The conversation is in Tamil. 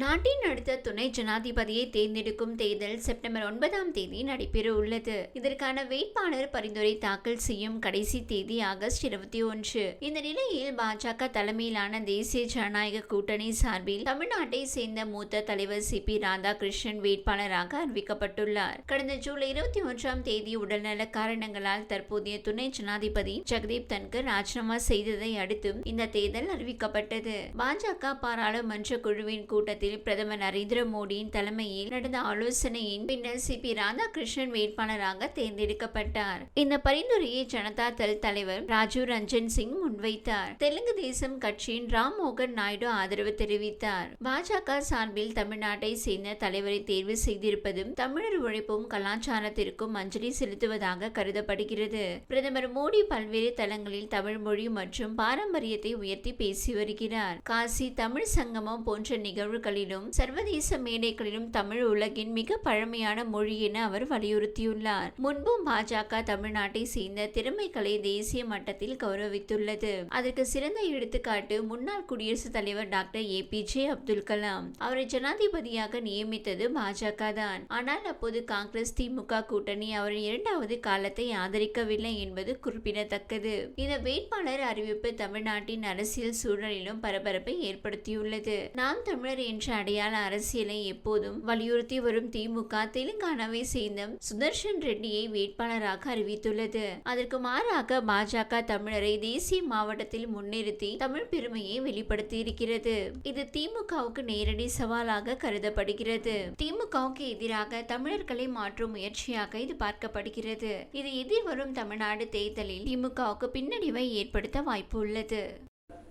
நாட்டின் அடுத்த துணை ஜனாதிபதியை தேர்ந்தெடுக்கும் தேர்தல் செப்டம்பர் ஒன்பதாம் தேதி நடைபெற உள்ளது. இதற்கான வேட்பாளர் பரிந்துரை தாக்கல் செய்யும் கடைசி தேதி ஆகஸ்ட் இருபத்தி ஒன்று. இந்த நிலையில் பாஜக தலைமையிலான தேசிய ஜனநாயக கூட்டணி சார்பில் தமிழ்நாட்டை சேர்ந்த மூத்த தலைவர் சி பி ராதாகிருஷ்ணன் வேட்பாளராக அறிவிக்கப்பட்டுள்ளார். கடந்த ஜூலை இருபத்தி ஒன்றாம் தேதி உடல்நல காரணங்களால் தற்போதைய துணை ஜனாதிபதி ஜெகதீப் தன்கர் ராஜினாமா செய்ததை அடுத்து இந்த தேர்தல் அறிவிக்கப்பட்டது. பாஜக பாராளுமன்ற குழுவின் கூட்டத்தில் பிரதமர் நரேந்திர மோடியின் தலைமையில் நடந்த ஆலோசனையின் பின்னர் சி பி ராதாகிருஷ்ணன் வேட்பாளராக தேர்ந்தெடுக்கப்பட்டார். இந்த பரிந்துரையை ஜனதா தள் தலைவர் ராஜீவ் ரஞ்சன் சிங் முன்வைத்தார். தெலுங்கு தேசம் கட்சியின் ராம் மோகன் நாயுடு ஆதரவு தெரிவித்தார். பாஜக சார்பில் தமிழ்நாட்டை சேர்ந்த தலைவரை தேர்வு செய்திருப்பதும் தமிழர் உழைப்பும் கலாச்சாரத்திற்கும் அஞ்சலி செலுத்துவதாக கருதப்படுகிறது. பிரதமர் மோடி பல்வேறு தளங்களில் தமிழ் மொழி மற்றும் பாரம்பரியத்தை உயர்த்தி பேசி வருகிறார். காசி தமிழ் சங்கமம் போன்ற நிகழ்வுகள் நிகழ்வுகளிலும் சர்வதேச மேடைகளிலும் தமிழ் உலகின் மிக பழமையான மொழி என அவர் வலியுறுத்தியுள்ளார். முன்பும் பாஜக தமிழ்நாட்டை சேர்ந்த திறமைகளை தேசிய மட்டத்தில் கௌரவித்துள்ளது. அதற்கு சிறந்த எடுத்துக்காட்டு முன்னாள் குடியரசுத் தலைவர் doctor A P J Abdul Kalam. அவரை ஜனாதிபதியாக நியமித்தது பாஜக தான். ஆனால் அப்போது காங்கிரஸ் திமுக கூட்டணி அவரின் இரண்டாவது காலத்தை ஆதரிக்கவில்லை என்பது குறிப்பிடத்தக்கது. இந்த வேட்பாளர் அறிவிப்பு தமிழ்நாட்டின் அரசியல் சூழலிலும் பரபரப்பை ஏற்படுத்தியுள்ளது. நாம் தமிழர் என்ற அடையாள அரசியலை எப்போதும் வலியுறுத்தி வரும் திமுக தெலுங்கானாவை சேர்ந்த சுதர்ஷன் ரெட்டியை வேட்பாளராக அறிவித்துள்ளது. அதற்கு மாறாக பாஜக தமிழரை தேசிய மாவட்டத்தில் முன்னிறுத்தி தமிழ் பெருமையை வெளிப்படுத்தி இருக்கிறது இது திமுகவுக்கு நேரடி சவாலாக கருதப்படுகிறது. திமுகவுக்கு எதிராக தமிழர்களை மாற்றும் முயற்சியாக இது பார்க்கப்படுகிறது. இது எதிர்வரும் தமிழ்நாடு தேர்தலில் திமுகவுக்கு பின்னடைவை ஏற்படுத்த வாய்ப்பு உள்ளது.